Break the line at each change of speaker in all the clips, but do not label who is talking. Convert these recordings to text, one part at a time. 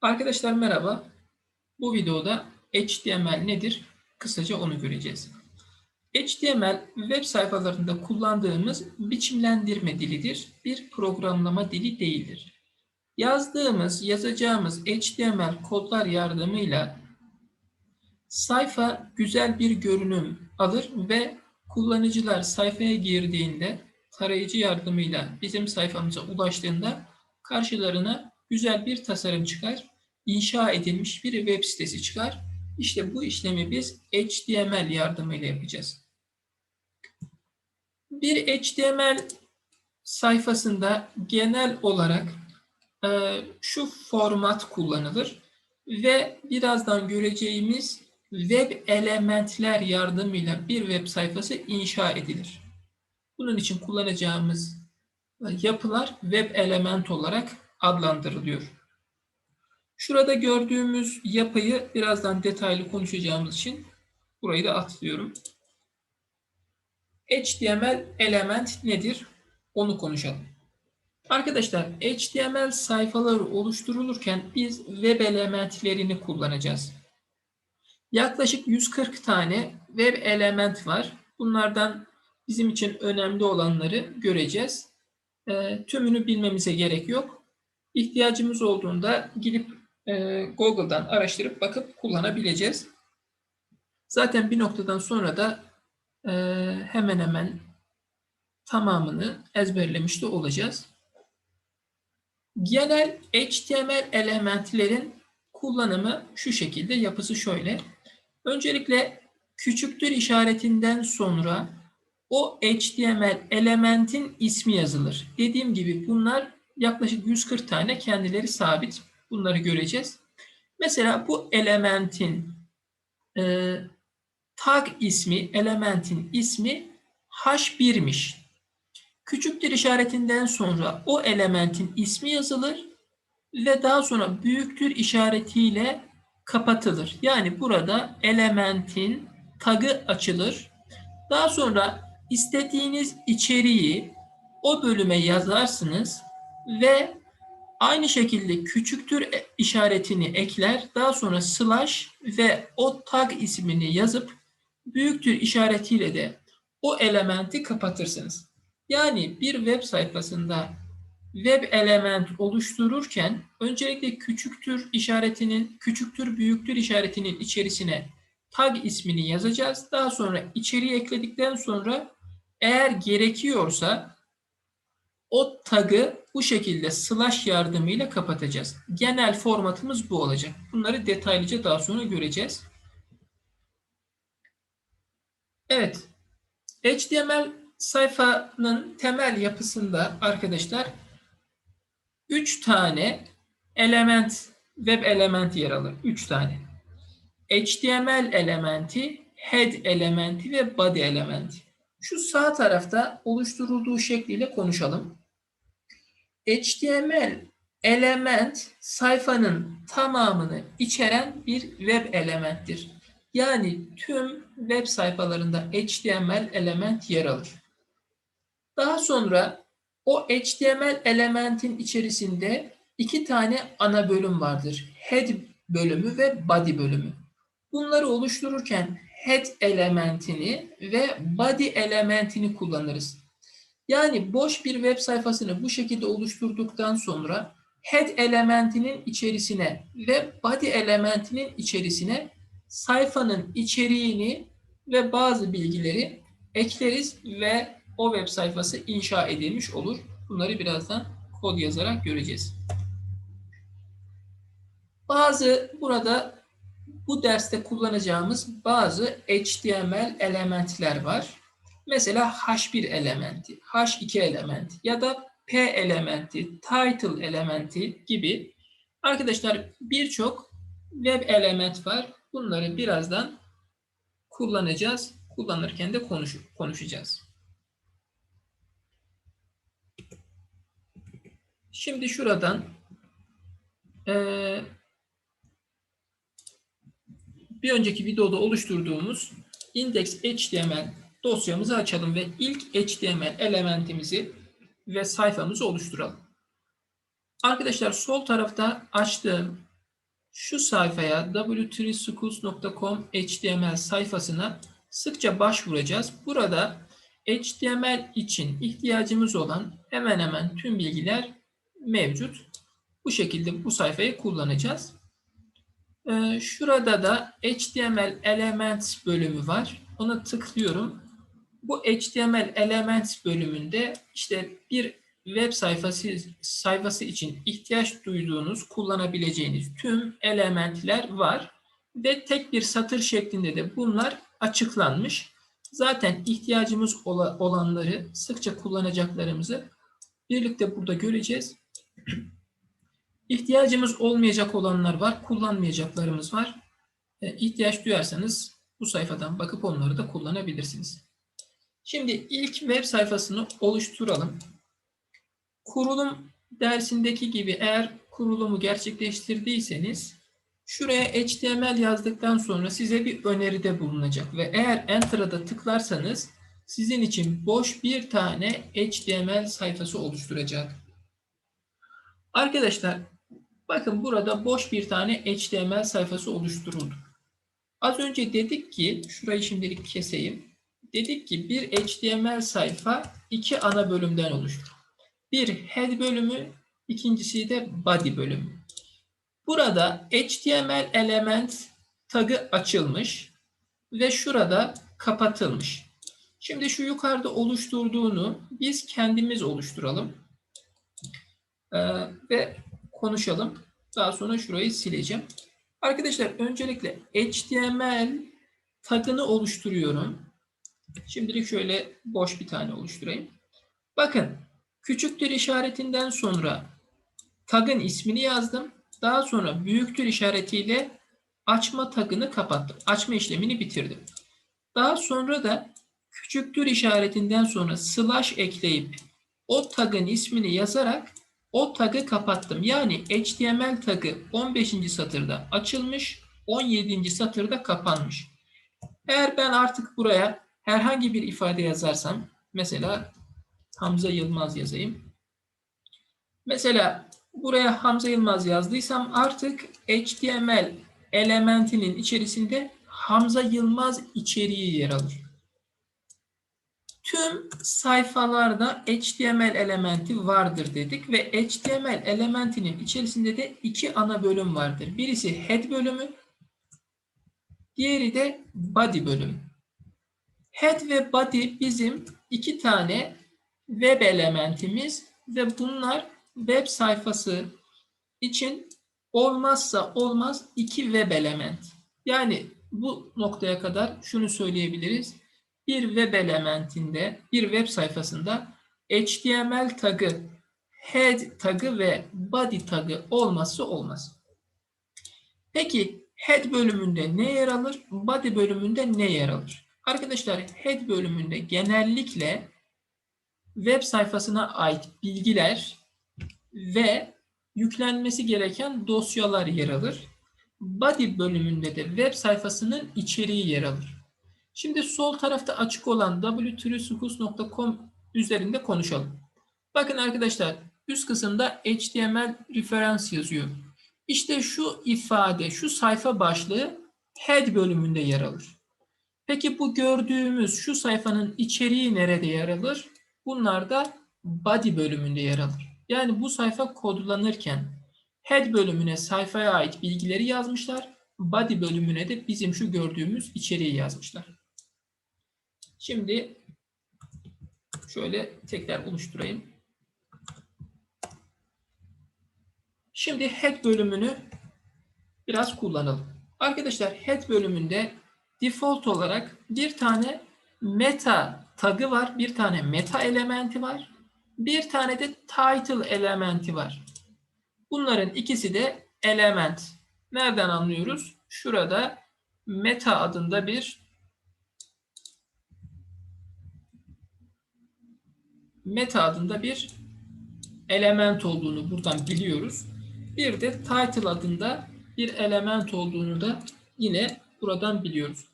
Arkadaşlar merhaba. Bu videoda HTML nedir? Kısaca onu göreceğiz. HTML web sayfalarında kullandığımız biçimlendirme dilidir. Bir programlama dili değildir. Yazdığımız, yazacağımız HTML kodlar yardımıyla sayfa güzel bir görünüm alır ve kullanıcılar sayfaya girdiğinde tarayıcı yardımıyla bizim sayfamıza ulaştığında karşılarına güzel bir tasarım çıkar. İnşa edilmiş bir web sitesi çıkar. İşte bu işlemi biz HTML yardımıyla yapacağız. Bir HTML sayfasında genel olarak e, şu format kullanılır ve birazdan göreceğimiz web elementler yardımıyla bir web sayfası inşa edilir. Bunun için kullanacağımız yapılar web element olarak adlandırılıyor. Şurada gördüğümüz yapıyı birazdan detaylı konuşacağımız için burayı da atlıyorum. HTML element nedir? Onu konuşalım. Arkadaşlar HTML sayfaları oluşturulurken biz web elementlerini kullanacağız. Yaklaşık 140 tane web element var. Bunlardan bizim için önemli olanları göreceğiz. E, tümünü bilmemize gerek yok. İhtiyacımız olduğunda gidip e, Google'dan araştırıp bakıp kullanabileceğiz. Zaten bir noktadan sonra da e, hemen hemen tamamını ezberlemiş de olacağız. Genel HTML elementlerin kullanımı şu şekilde, yapısı şöyle. Öncelikle küçüktür işaretinden sonra o HTML elementin ismi yazılır. Dediğim gibi bunlar yaklaşık 140 tane kendileri sabit. Bunları göreceğiz. Mesela bu elementin e, tag ismi, elementin ismi H1'miş. Küçüktür işaretinden sonra o elementin ismi yazılır ve daha sonra büyüktür işaretiyle kapatılır. Yani burada elementin tagı açılır. Daha sonra istediğiniz içeriği o bölüme yazarsınız ve aynı şekilde küçüktür işaretini ekler. Daha sonra slash ve o tag ismini yazıp büyüktür işaretiyle de o elementi kapatırsınız. Yani bir web sayfasında web element oluştururken öncelikle küçüktür işaretinin, küçüktür büyüktür işaretinin içerisine tag ismini yazacağız. Daha sonra içeriği ekledikten sonra eğer gerekiyorsa o tagı bu şekilde slash yardımıyla kapatacağız. Genel formatımız bu olacak. Bunları detaylıca daha sonra göreceğiz. Evet. HTML sayfanın temel yapısında arkadaşlar 3 tane element, web elementi yer alır. 3 tane. HTML elementi, head elementi ve body elementi. Şu sağ tarafta oluşturulduğu şekliyle konuşalım. HTML element sayfanın tamamını içeren bir web elementtir. Yani tüm web sayfalarında HTML element yer alır. Daha sonra o HTML elementin içerisinde iki tane ana bölüm vardır. Head bölümü ve body bölümü. Bunları oluştururken head elementini ve body elementini kullanırız. Yani boş bir web sayfasını bu şekilde oluşturduktan sonra head elementinin içerisine ve body elementinin içerisine sayfanın içeriğini ve bazı bilgileri ekleriz ve o web sayfası inşa edilmiş olur. Bunları birazdan kod yazarak göreceğiz. Bazı burada bu derste kullanacağımız bazı HTML elementler var. Mesela H1 elementi, H2 elementi ya da P elementi, title elementi gibi arkadaşlar birçok web element var. Bunları birazdan kullanacağız. Kullanırken de konuş konuşacağız. Şimdi şuradan e, bir önceki videoda oluşturduğumuz index.html dosyamızı açalım ve ilk HTML elementimizi ve sayfamızı oluşturalım. Arkadaşlar sol tarafta açtığım şu sayfaya w3schools.com HTML sayfasına sıkça başvuracağız. Burada HTML için ihtiyacımız olan hemen hemen tüm bilgiler mevcut. Bu şekilde bu sayfayı kullanacağız. Ee, şurada da HTML Elements bölümü var. Ona tıklıyorum. Bu HTML Elements bölümünde işte bir web sayfası sayfası için ihtiyaç duyduğunuz, kullanabileceğiniz tüm elementler var ve tek bir satır şeklinde de bunlar açıklanmış. Zaten ihtiyacımız olanları, sıkça kullanacaklarımızı birlikte burada göreceğiz. İhtiyacımız olmayacak olanlar var, kullanmayacaklarımız var. E, duyarsanız bu sayfadan bakıp onları da kullanabilirsiniz. Şimdi ilk web sayfasını oluşturalım. Kurulum dersindeki gibi eğer kurulumu gerçekleştirdiyseniz şuraya HTML yazdıktan sonra size bir öneride bulunacak ve eğer Enter'a da tıklarsanız sizin için boş bir tane HTML sayfası oluşturacak. Arkadaşlar bakın burada boş bir tane HTML sayfası oluşturuldu. Az önce dedik ki şurayı şimdilik keseyim. Dedik ki bir HTML sayfa iki ana bölümden oluşur. Bir head bölümü, ikincisi de body bölümü. Burada HTML element tagı açılmış ve şurada kapatılmış. Şimdi şu yukarıda oluşturduğunu biz kendimiz oluşturalım. Ee, ve konuşalım. Daha sonra şurayı sileceğim. Arkadaşlar öncelikle HTML tagını oluşturuyorum. Şimdilik şöyle boş bir tane oluşturayım. Bakın küçüktür işaretinden sonra tagın ismini yazdım. Daha sonra büyüktür işaretiyle açma tagını kapattım. Açma işlemini bitirdim. Daha sonra da küçüktür işaretinden sonra slash ekleyip o tagın ismini yazarak o tagı kapattım. Yani HTML tagı 15. satırda açılmış, 17. satırda kapanmış. Eğer ben artık buraya herhangi bir ifade yazarsam, mesela Hamza Yılmaz yazayım. Mesela buraya Hamza Yılmaz yazdıysam artık HTML elementinin içerisinde Hamza Yılmaz içeriği yer alır. Tüm sayfalarda HTML elementi vardır dedik ve HTML elementinin içerisinde de iki ana bölüm vardır. Birisi head bölümü, diğeri de body bölümü. Head ve body bizim iki tane web elementimiz ve bunlar web sayfası için olmazsa olmaz iki web element. Yani bu noktaya kadar şunu söyleyebiliriz. Bir web elementinde, bir web sayfasında HTML tagı, head tagı ve body tagı olmazsa olmaz. Peki head bölümünde ne yer alır? Body bölümünde ne yer alır? Arkadaşlar head bölümünde genellikle web sayfasına ait bilgiler ve yüklenmesi gereken dosyalar yer alır. Body bölümünde de web sayfasının içeriği yer alır. Şimdi sol tarafta açık olan w3schools.com üzerinde konuşalım. Bakın arkadaşlar üst kısımda HTML referans yazıyor. İşte şu ifade, şu sayfa başlığı head bölümünde yer alır. Peki bu gördüğümüz şu sayfanın içeriği nerede yer alır? Bunlar da body bölümünde yer alır. Yani bu sayfa kodlanırken head bölümüne sayfaya ait bilgileri yazmışlar. Body bölümüne de bizim şu gördüğümüz içeriği yazmışlar. Şimdi şöyle tekrar oluşturayım. Şimdi head bölümünü biraz kullanalım. Arkadaşlar head bölümünde default olarak bir tane meta tagı var. Bir tane meta elementi var. Bir tane de title elementi var. Bunların ikisi de element. Nereden anlıyoruz? Şurada meta adında bir meta adında bir element olduğunu buradan biliyoruz. Bir de title adında bir element olduğunu da yine buradan biliyoruz.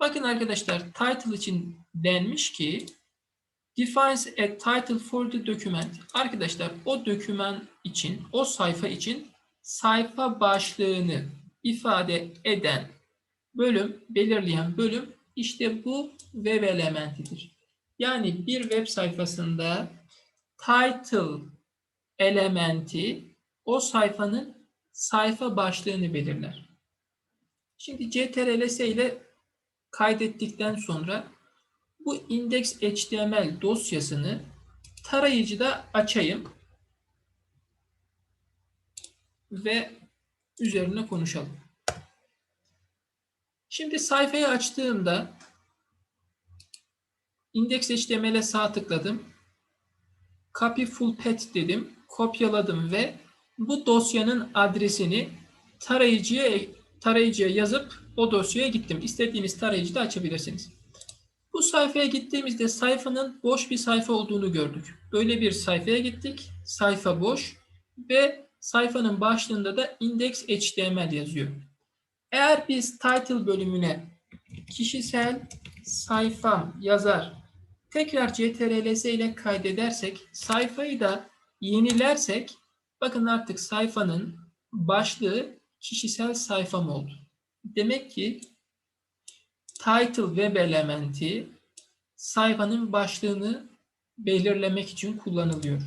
Bakın arkadaşlar title için denmiş ki defines a title for the document. Arkadaşlar o doküman için, o sayfa için sayfa başlığını ifade eden bölüm, belirleyen bölüm işte bu web elementidir. Yani bir web sayfasında title elementi o sayfanın sayfa başlığını belirler. Şimdi CTRL-S ile kaydettikten sonra bu index.html dosyasını tarayıcıda açayım ve üzerine konuşalım. Şimdi sayfayı açtığımda index.html'e sağ tıkladım. Copy full path dedim. Kopyaladım ve bu dosyanın adresini tarayıcıya tarayıcıya yazıp o dosyaya gittim. İstediğiniz tarayıcıda açabilirsiniz. Bu sayfaya gittiğimizde sayfanın boş bir sayfa olduğunu gördük. Böyle bir sayfaya gittik. Sayfa boş ve sayfanın başlığında da index.html yazıyor. Eğer biz title bölümüne kişisel sayfam yazar tekrar CTRL-S ile kaydedersek sayfayı da yenilersek bakın artık sayfanın başlığı kişisel sayfam oldu. Demek ki title web elementi sayfanın başlığını belirlemek için kullanılıyor.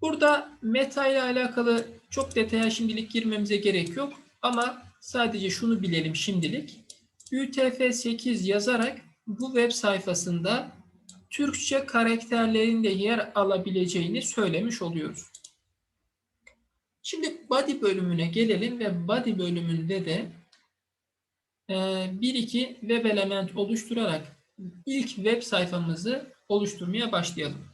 Burada meta ile alakalı çok detaya şimdilik girmemize gerek yok ama sadece şunu bilelim şimdilik. UTF-8 yazarak bu web sayfasında Türkçe karakterlerin de yer alabileceğini söylemiş oluyoruz. Şimdi body bölümüne gelelim ve body bölümünde de bir iki web element oluşturarak ilk web sayfamızı oluşturmaya başlayalım.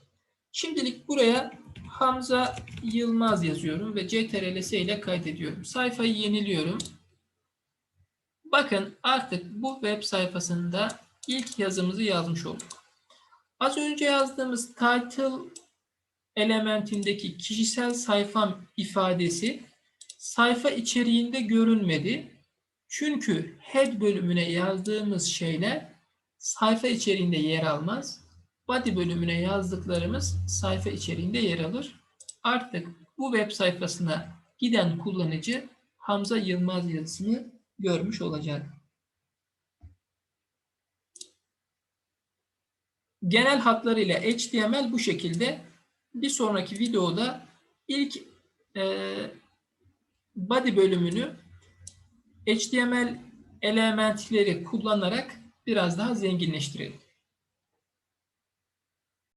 Şimdilik buraya Hamza Yılmaz yazıyorum ve CTRL-S ile kaydediyorum. Sayfayı yeniliyorum. Bakın artık bu web sayfasında ilk yazımızı yazmış olduk. Az önce yazdığımız title elementindeki kişisel sayfam ifadesi sayfa içeriğinde görünmedi. Çünkü head bölümüne yazdığımız şeyler sayfa içeriğinde yer almaz. Body bölümüne yazdıklarımız sayfa içeriğinde yer alır. Artık bu web sayfasına giden kullanıcı Hamza Yılmaz yazısını görmüş olacak. Genel hatlarıyla HTML bu şekilde. Bir sonraki videoda ilk e, body bölümünü HTML elementleri kullanarak biraz daha zenginleştirelim.